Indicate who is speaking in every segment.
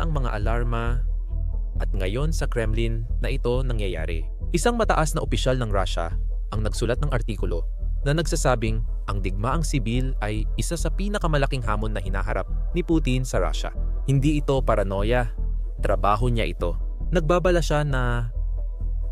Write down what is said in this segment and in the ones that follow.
Speaker 1: na ang mga alarma at ngayon sa Kremlin na ito nangyayari. Isang mataas na opisyal ng Russia ang nagsulat ng artikulo na nagsasabing ang digmaang sibil ay isa sa pinakamalaking hamon na hinaharap ni Putin sa Russia. Hindi ito paranoia, trabaho niya ito. Nagbabala siya na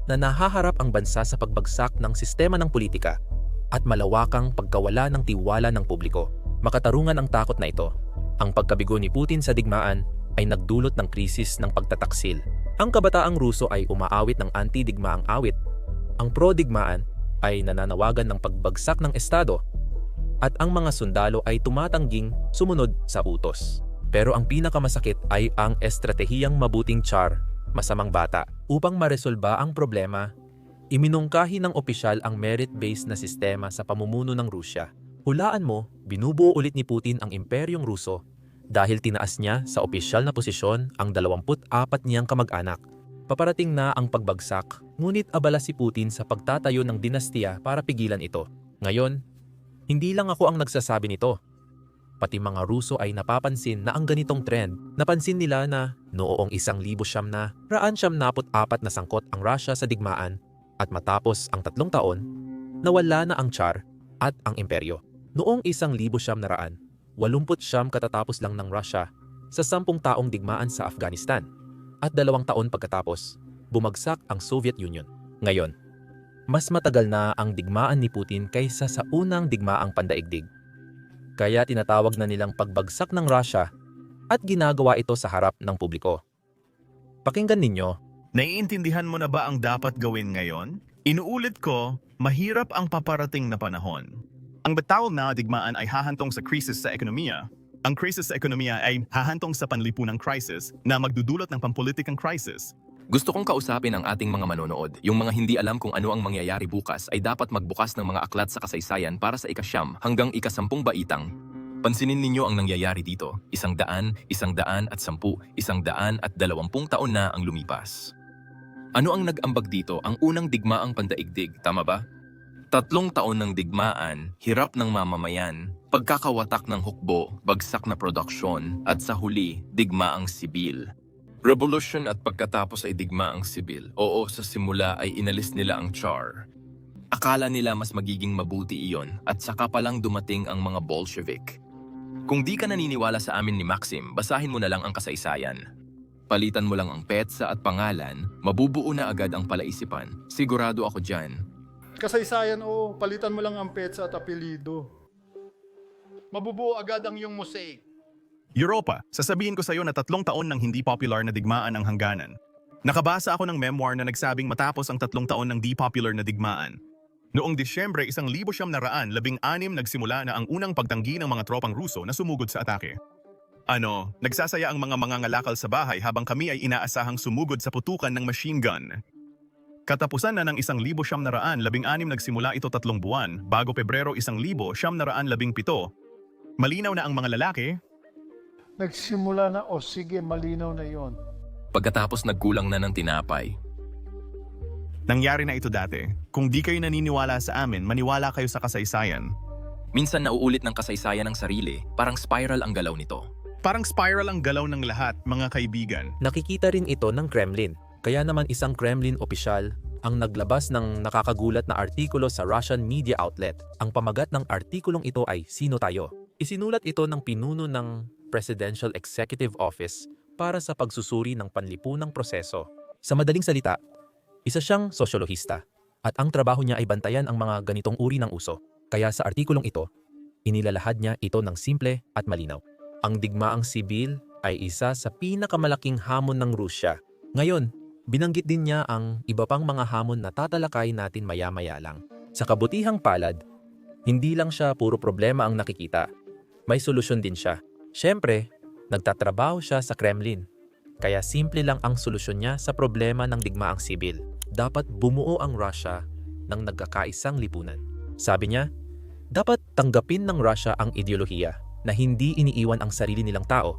Speaker 1: na nahaharap ang bansa sa pagbagsak ng sistema ng politika at malawakang pagkawala ng tiwala ng publiko. Makatarungan ang takot na ito. Ang pagkabigo ni Putin sa digmaan ay nagdulot ng krisis ng pagtataksil. Ang kabataang Ruso ay umaawit ng anti-digmaang awit. Ang pro-digmaan ay nananawagan ng pagbagsak ng Estado at ang mga sundalo ay tumatangging sumunod sa utos. Pero ang pinakamasakit ay ang estratehiyang mabuting char, masamang bata. Upang maresolba ang problema, iminungkahi ng opisyal ang merit-based na sistema sa pamumuno ng Rusya. Hulaan mo, binubuo ulit ni Putin ang imperyong Ruso dahil tinaas niya sa opisyal na posisyon ang 24 niyang kamag-anak. Paparating na ang pagbagsak, ngunit abala si Putin sa pagtatayo ng dinastiya para pigilan ito. Ngayon, hindi lang ako ang nagsasabi nito. Pati mga Ruso ay napapansin na ang ganitong trend. Napansin nila na noong isang libo siyam na, raan siyam napot apat na sangkot ang Russia sa digmaan at matapos ang tatlong taon, nawala na ang Tsar at ang imperyo. Noong isang libo siyam na raan, walumput siyam katatapos lang ng Russia sa sampung taong digmaan sa Afghanistan at dalawang taon pagkatapos, bumagsak ang Soviet Union. Ngayon, mas matagal na ang digmaan ni Putin kaysa sa unang digmaang pandaigdig. Kaya tinatawag na nilang pagbagsak ng Russia at ginagawa ito sa harap ng publiko. Pakinggan ninyo,
Speaker 2: Naiintindihan mo na ba ang dapat gawin ngayon? Inuulit ko, mahirap ang paparating na panahon. Ang batawag na digmaan ay hahantong sa krisis sa ekonomiya. Ang krisis sa ekonomiya ay hahantong sa panlipunang crisis na magdudulot ng pampolitikang crisis.
Speaker 3: Gusto kong kausapin ang ating mga manonood. Yung mga hindi alam kung ano ang mangyayari bukas ay dapat magbukas ng mga aklat sa kasaysayan para sa ikasyam hanggang ikasampung baitang. Pansinin ninyo ang nangyayari dito. Isang daan, isang daan at sampu, isang daan at dalawampung taon na ang lumipas. Ano ang nag-ambag dito? Ang unang digmaang pandaigdig, tama ba? Tatlong taon ng digmaan, hirap ng mamamayan, pagkakawatak ng hukbo, bagsak na produksyon, at sa huli, digmaang sibil. Revolution at pagkatapos ay digmaang sibil. Oo, sa simula ay inalis nila ang Tsar. Akala nila mas magiging mabuti iyon at saka palang dumating ang mga Bolshevik. Kung di ka naniniwala sa amin ni Maxim, basahin mo na lang ang kasaysayan. Palitan mo lang ang petsa at pangalan, mabubuo na agad ang palaisipan. Sigurado ako dyan.
Speaker 4: Kasaysayan, oo. Palitan mo lang ang petsa at apelido. Mabubuo agad ang iyong mosaic.
Speaker 2: Europa, sasabihin ko sa iyo na tatlong taon ng hindi popular na digmaan ang hangganan. Nakabasa ako ng memoir na nagsabing matapos ang tatlong taon ng di popular na digmaan. Noong Disyembre isang libo siyam na raan, labing anim nagsimula na ang unang pagtanggi ng mga tropang Ruso na sumugod sa atake. Ano, nagsasaya ang mga mangangalakal sa bahay habang kami ay inaasahang sumugod sa putukan ng machine gun. Katapusan na ng isang libo siyam na raan, labing anim nagsimula ito tatlong buwan, bago Pebrero isang libo siyam na raan labing pito. Malinaw na ang mga lalaki,
Speaker 4: Nagsimula na, o sige, malinaw na yon.
Speaker 3: Pagkatapos nagkulang na ng tinapay,
Speaker 2: nangyari na ito dati. Kung di kayo naniniwala sa amin, maniwala kayo sa kasaysayan.
Speaker 3: minsan nauulit ng kasaysayan ng sarili, parang spiral ang galaw nito.
Speaker 2: Parang spiral ang galaw ng lahat, mga kaibigan.
Speaker 1: nakikita rin ito ng Kremlin. Kaya naman isang Kremlin opisyal ang naglabas ng nakakagulat na artikulo sa Russian media outlet. Ang pamagat ng artikulong ito ay Sino Tayo? Isinulat ito ng pinuno ng Presidential Executive Office para sa pagsusuri ng panlipunang proseso. Sa madaling salita, isa siyang sosyolohista at ang trabaho niya ay bantayan ang mga ganitong uri ng uso. Kaya sa artikulong ito, inilalahad niya ito ng simple at malinaw. Ang digmaang sibil ay isa sa pinakamalaking hamon ng Rusya. Ngayon, binanggit din niya ang iba pang mga hamon na tatalakay natin maya-maya lang. Sa kabutihang palad, hindi lang siya puro problema ang nakikita. May solusyon din siya. Siyempre, nagtatrabaho siya sa Kremlin. Kaya simple lang ang solusyon niya sa problema ng digmaang sibil. Dapat bumuo ang Russia ng nagkakaisang lipunan. Sabi niya, dapat tanggapin ng Russia ang ideolohiya na hindi iniiwan ang sarili nilang tao.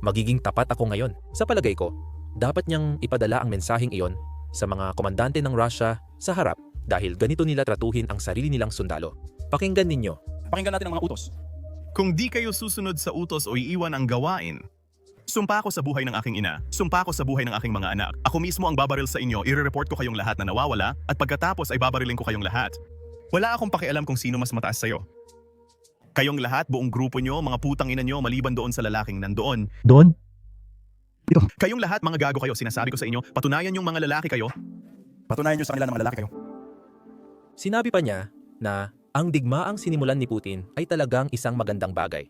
Speaker 1: Magiging tapat ako ngayon. Sa palagay ko, dapat niyang ipadala ang mensaheng iyon sa mga komandante ng Russia sa harap dahil ganito nila tratuhin ang sarili nilang sundalo. Pakinggan ninyo.
Speaker 5: Pakinggan natin ang mga utos.
Speaker 2: Kung di kayo susunod sa utos o iiwan ang gawain, Sumpa ko sa buhay ng aking ina. Sumpa ko sa buhay ng aking mga anak. Ako mismo ang babaril sa inyo, i-report ko kayong lahat na nawawala, at pagkatapos ay babarilin ko kayong lahat. Wala akong pakialam kung sino mas mataas sa'yo. Kayong lahat, buong grupo nyo, mga putang ina nyo, maliban doon sa lalaking nandoon.
Speaker 5: Doon?
Speaker 2: Kayong lahat, mga gago kayo, sinasabi ko sa inyo, patunayan yung mga lalaki kayo.
Speaker 5: Patunayan nyo sa kanila na mga lalaki kayo.
Speaker 1: Sinabi pa niya na ang digmaang sinimulan ni Putin ay talagang isang magandang bagay.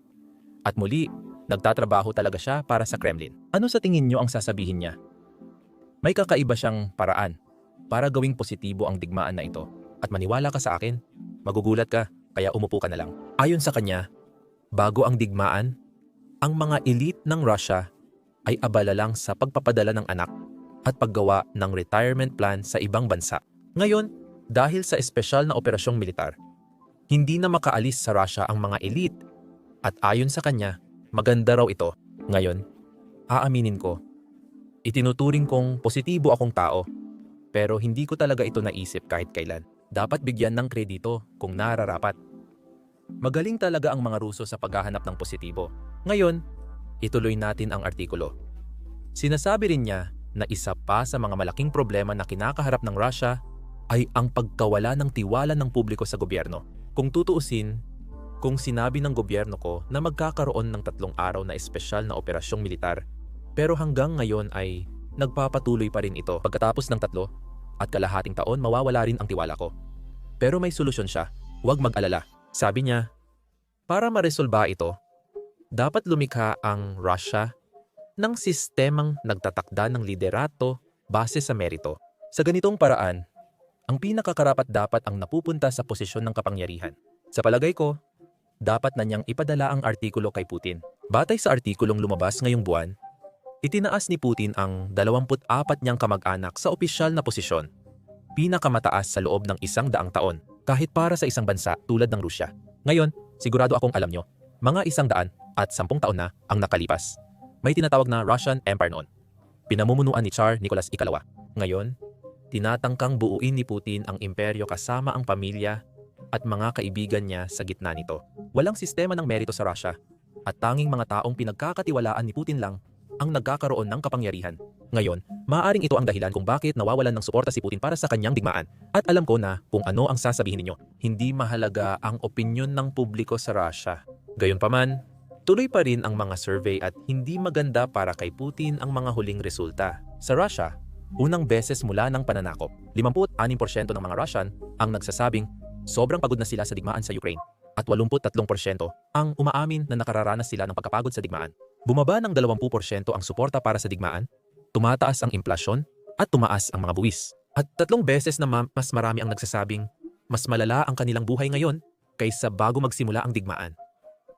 Speaker 1: At muli, nagtatrabaho talaga siya para sa Kremlin. Ano sa tingin niyo ang sasabihin niya? May kakaiba siyang paraan para gawing positibo ang digmaan na ito. At maniwala ka sa akin, magugulat ka, kaya umupo ka na lang. Ayon sa kanya, bago ang digmaan, ang mga elite ng Russia ay abala lang sa pagpapadala ng anak at paggawa ng retirement plan sa ibang bansa. Ngayon, dahil sa espesyal na operasyong militar, hindi na makaalis sa Russia ang mga elite. At ayon sa kanya, maganda raw ito. Ngayon, aaminin ko, itinuturing kong positibo akong tao, pero hindi ko talaga ito naisip kahit kailan. Dapat bigyan ng kredito kung nararapat. Magaling talaga ang mga Ruso sa paghahanap ng positibo. Ngayon, ituloy natin ang artikulo. Sinasabi rin niya na isa pa sa mga malaking problema na kinakaharap ng Russia ay ang pagkawala ng tiwala ng publiko sa gobyerno. Kung tutuusin, kung sinabi ng gobyerno ko na magkakaroon ng tatlong araw na espesyal na operasyong militar, pero hanggang ngayon ay nagpapatuloy pa rin ito. Pagkatapos ng tatlo at kalahating taon, mawawala rin ang tiwala ko. Pero may solusyon siya. Huwag mag-alala. Sabi niya, para maresolba ito, dapat lumikha ang Russia ng sistemang nagtatakda ng liderato base sa merito. Sa ganitong paraan, ang pinakakarapat dapat ang napupunta sa posisyon ng kapangyarihan. Sa palagay ko, dapat na niyang ipadala ang artikulo kay Putin. Batay sa artikulong lumabas ngayong buwan, itinaas ni Putin ang 24 niyang kamag-anak sa opisyal na posisyon, pinakamataas sa loob ng isang daang taon, kahit para sa isang bansa tulad ng Rusya. Ngayon, sigurado akong alam nyo, mga isang daan at sampung taon na ang nakalipas. May tinatawag na Russian Empire noon. Pinamumunuan ni Tsar Nicholas Ikalawa. Ngayon, tinatangkang buuin ni Putin ang imperyo kasama ang pamilya at mga kaibigan niya sa gitna nito. Walang sistema ng merito sa Russia at tanging mga taong pinagkakatiwalaan ni Putin lang ang nagkakaroon ng kapangyarihan. Ngayon, maaaring ito ang dahilan kung bakit nawawalan ng suporta si Putin para sa kanyang digmaan. At alam ko na kung ano ang sasabihin ninyo, hindi mahalaga ang opinyon ng publiko sa Russia. Gayunpaman, tuloy pa rin ang mga survey at hindi maganda para kay Putin ang mga huling resulta. Sa Russia, unang beses mula ng pananakop, 56% ng mga Russian ang nagsasabing sobrang pagod na sila sa digmaan sa Ukraine at 83% ang umaamin na nakararanas sila ng pagkapagod sa digmaan. Bumaba ng 20% ang suporta para sa digmaan, tumataas ang implasyon, at tumaas ang mga buwis. At tatlong beses na ma- mas marami ang nagsasabing mas malala ang kanilang buhay ngayon kaysa bago magsimula ang digmaan.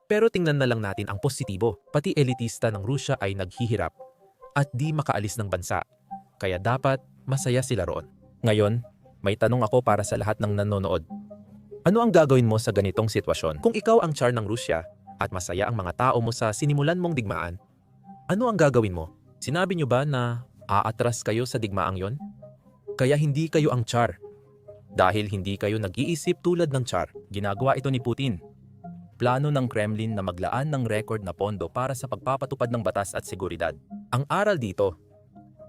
Speaker 1: Pero tingnan na lang natin ang positibo. Pati elitista ng Rusya ay naghihirap at di makaalis ng bansa. Kaya dapat masaya sila roon. Ngayon, may tanong ako para sa lahat ng nanonood. Ano ang gagawin mo sa ganitong sitwasyon? Kung ikaw ang Tsar ng Rusya at masaya ang mga tao mo sa sinimulan mong digmaan, ano ang gagawin mo? Sinabi niyo ba na aatras kayo sa digmaang yon? Kaya hindi kayo ang Tsar. Dahil hindi kayo nag-iisip tulad ng Tsar, ginagawa ito ni Putin. Plano ng Kremlin na maglaan ng record na pondo para sa pagpapatupad ng batas at seguridad. Ang aral dito,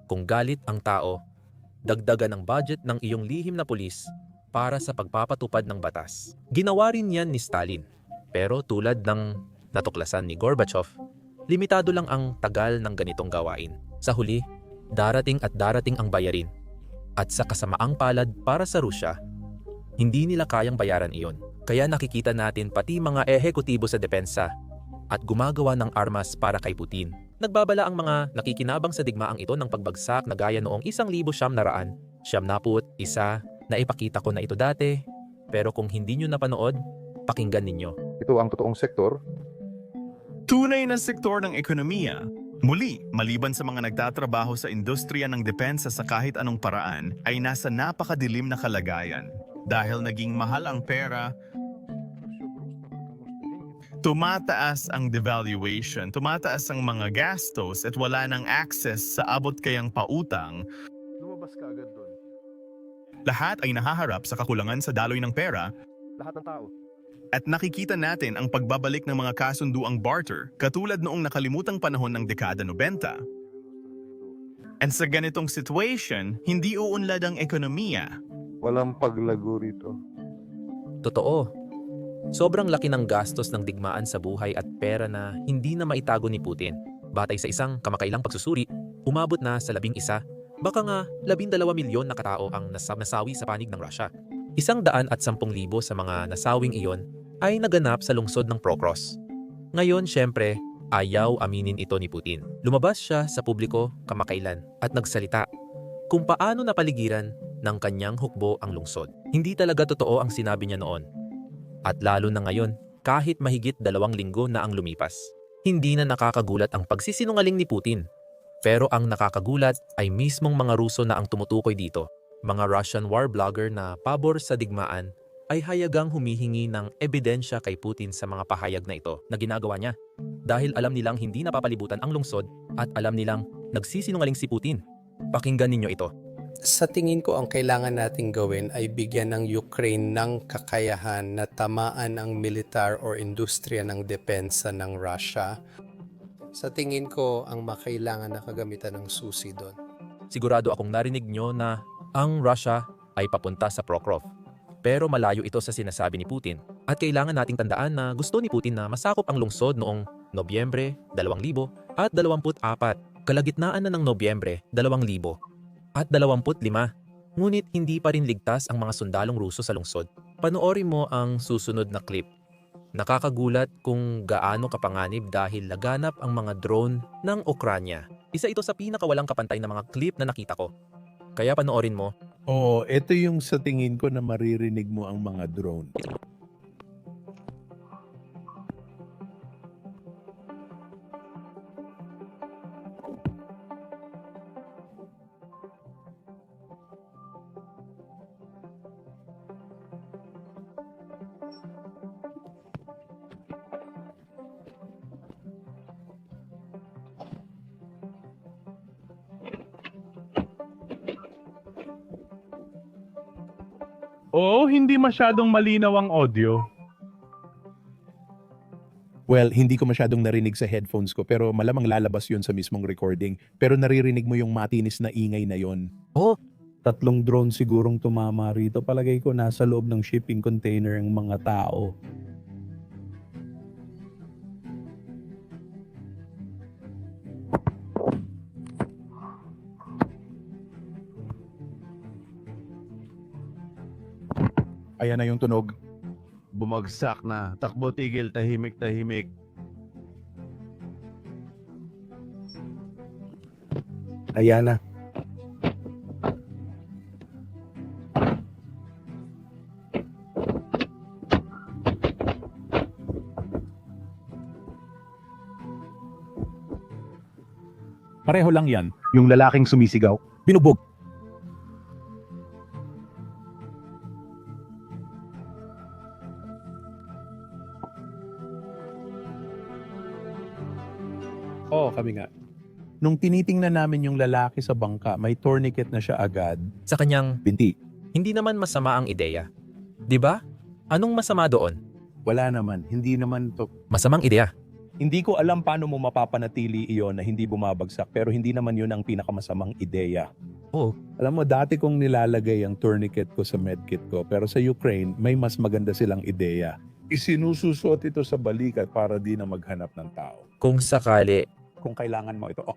Speaker 1: kung galit ang tao, dagdagan ang budget ng iyong lihim na pulis para sa pagpapatupad ng batas. Ginawa rin yan ni Stalin. Pero tulad ng natuklasan ni Gorbachev, limitado lang ang tagal ng ganitong gawain. Sa huli, darating at darating ang bayarin. At sa kasamaang palad para sa Rusya, hindi nila kayang bayaran iyon. Kaya nakikita natin pati mga ehekutibo sa depensa at gumagawa ng armas para kay Putin. Nagbabala ang mga nakikinabang sa digmaang ito ng pagbagsak na gaya noong isang libo siyam na raan, siyam naput, isa, na ipakita ko na ito dati, pero kung hindi nyo napanood, pakinggan ninyo.
Speaker 6: Ito ang totoong sektor
Speaker 2: Tunay na sektor ng ekonomiya. Muli, maliban sa mga nagtatrabaho sa industriya ng depensa sa kahit anong paraan, ay nasa napakadilim na kalagayan. Dahil naging mahal ang pera, tumataas ang devaluation, tumataas ang mga gastos at wala nang access sa abot kayang pautang,
Speaker 6: lumabas ka agad doon.
Speaker 2: lahat ay nahaharap sa kakulangan sa daloy ng pera
Speaker 6: Lahat ng tao.
Speaker 2: At nakikita natin ang pagbabalik ng mga kasunduang barter katulad noong nakalimutang panahon ng dekada 90. And sa ganitong situation, hindi uunlad ang ekonomiya.
Speaker 6: Walang paglago rito.
Speaker 1: Totoo. Sobrang laki ng gastos ng digmaan sa buhay at pera na hindi na maitago ni Putin. Batay sa isang kamakailang pagsusuri, umabot na sa labing isa, baka nga labindalawa milyon na katao ang nasa- nasawi sa panig ng Russia. Isang daan at sampung libo sa mga nasawing iyon ay naganap sa lungsod ng Prokros. Ngayon, syempre, ayaw aminin ito ni Putin. Lumabas siya sa publiko kamakailan at nagsalita kung paano napaligiran ng kanyang hukbo ang lungsod. Hindi talaga totoo ang sinabi niya noon. At lalo na ngayon, kahit mahigit dalawang linggo na ang lumipas. Hindi na nakakagulat ang pagsisinungaling ni Putin. Pero ang nakakagulat ay mismong mga Ruso na ang tumutukoy dito. Mga Russian war blogger na pabor sa digmaan ay hayagang humihingi ng ebidensya kay Putin sa mga pahayag na ito na ginagawa niya. Dahil alam nilang hindi napapalibutan ang lungsod at alam nilang nagsisinungaling si Putin. Pakinggan ninyo ito.
Speaker 7: Sa tingin ko ang kailangan nating gawin ay bigyan ng Ukraine ng kakayahan na tamaan ang militar or industriya ng depensa ng Russia. Sa tingin ko ang makailangan na kagamitan ng susi doon.
Speaker 1: Sigurado akong narinig nyo na ang Russia ay papunta sa Prokhorov. Pero malayo ito sa sinasabi ni Putin. At kailangan nating tandaan na gusto ni Putin na masakop ang lungsod noong Nobyembre 2000 at 24. Kalagitnaan na ng Nobyembre 2000 at 25. Ngunit hindi pa rin ligtas ang mga sundalong Ruso sa lungsod. Panoorin mo ang susunod na clip. Nakakagulat kung gaano kapanganib dahil laganap ang mga drone ng Ukranya. Isa ito sa pinakawalang kapantay na mga clip na nakita ko. Kaya panoorin mo,
Speaker 8: Oo, ito yung sa tingin ko na maririnig mo ang mga drone.
Speaker 9: Hindi masyadong malinaw ang audio.
Speaker 8: Well, hindi ko masyadong narinig sa headphones ko pero malamang lalabas yun sa mismong recording. Pero naririnig mo yung matinis na ingay na yon.
Speaker 10: tatlong drone sigurong tumama rito. Palagay ko nasa loob ng shipping container ang mga tao.
Speaker 6: Ayan na yung tunog. Bumagsak na. Takbo tigil, tahimik, tahimik.
Speaker 10: Ayan na.
Speaker 5: Pareho lang yan. Yung lalaking sumisigaw. Binubog.
Speaker 8: Oo, kami nga. Nung tinitingnan namin yung lalaki sa bangka, may tourniquet na siya agad.
Speaker 1: sa kanyang
Speaker 8: Binti.
Speaker 1: hindi naman masama ang ideya. 'Di ba? Anong masama doon?
Speaker 8: Wala naman. Hindi naman to.
Speaker 1: Masamang ideya.
Speaker 8: Hindi ko alam paano mo mapapanatili iyon na hindi bumabagsak pero hindi naman yun ang pinakamasamang ideya.
Speaker 1: Oo.
Speaker 8: Alam mo, dati kong nilalagay ang tourniquet ko sa medkit ko pero sa Ukraine, may mas maganda silang ideya. Isinususot ito sa balikat para di na maghanap ng tao.
Speaker 1: Kung sakali,
Speaker 8: Kung kailangan mo ito, oh,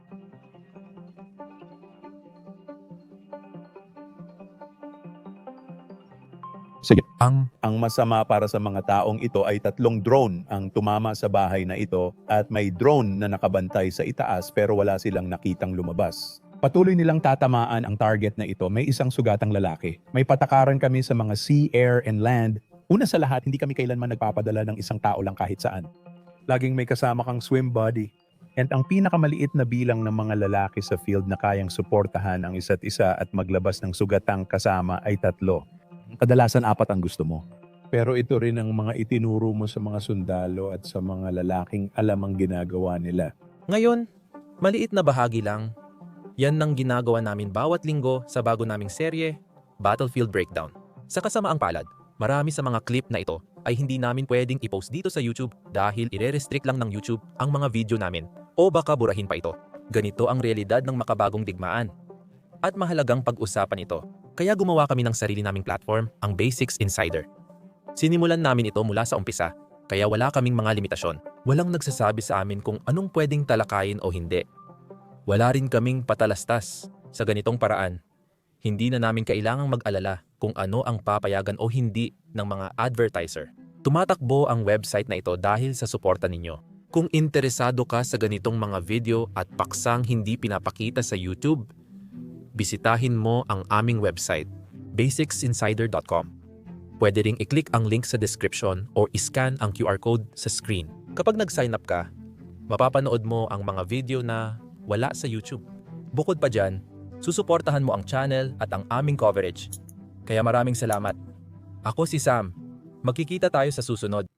Speaker 1: ang
Speaker 8: Ang masama para sa mga taong ito ay tatlong drone ang tumama sa bahay na ito at may drone na nakabantay sa itaas pero wala silang nakitang lumabas. Patuloy nilang tatamaan ang target na ito. May isang sugatang lalaki. May patakaran kami sa mga sea, air, and land. Una sa lahat, hindi kami kailanman nagpapadala ng isang tao lang kahit saan. Laging may kasama kang swim buddy. And ang pinakamaliit na bilang ng mga lalaki sa field na kayang suportahan ang isa't isa at maglabas ng sugatang kasama ay tatlo. Kadalasan apat ang gusto mo. Pero ito rin ang mga itinuro mo sa mga sundalo at sa mga lalaking alam ang ginagawa nila.
Speaker 1: ngayon, maliit na bahagi lang. Yan ang ginagawa namin bawat linggo sa bago naming serye, Battlefield Breakdown. Sa kasamaang palad, marami sa mga clip na ito ay hindi namin pwedeng i-post dito sa YouTube dahil ire-restrict lang ng YouTube ang mga video namin o baka burahin pa ito. Ganito ang realidad ng makabagong digmaan. At mahalagang pag-usapan ito. Kaya gumawa kami ng sarili naming platform, ang Basics Insider. Sinimulan namin ito mula sa umpisa, kaya wala kaming mga limitasyon. Walang nagsasabi sa amin kung anong pwedeng talakayin o hindi. Wala rin kaming patalastas sa ganitong paraan. Hindi na namin kailangang mag-alala kung ano ang papayagan o hindi ng mga advertiser. Tumatakbo ang website na ito dahil sa suporta ninyo. Kung interesado ka sa ganitong mga video at paksang hindi pinapakita sa YouTube, bisitahin mo ang aming website, basicsinsider.com. Pwede ring i-click ang link sa description or iscan ang QR code sa screen. Kapag nag-sign up ka, mapapanood mo ang mga video na wala sa YouTube. Bukod pa dyan, susuportahan mo ang channel at ang aming coverage. Kaya maraming salamat. Ako si Sam. Magkikita tayo sa susunod.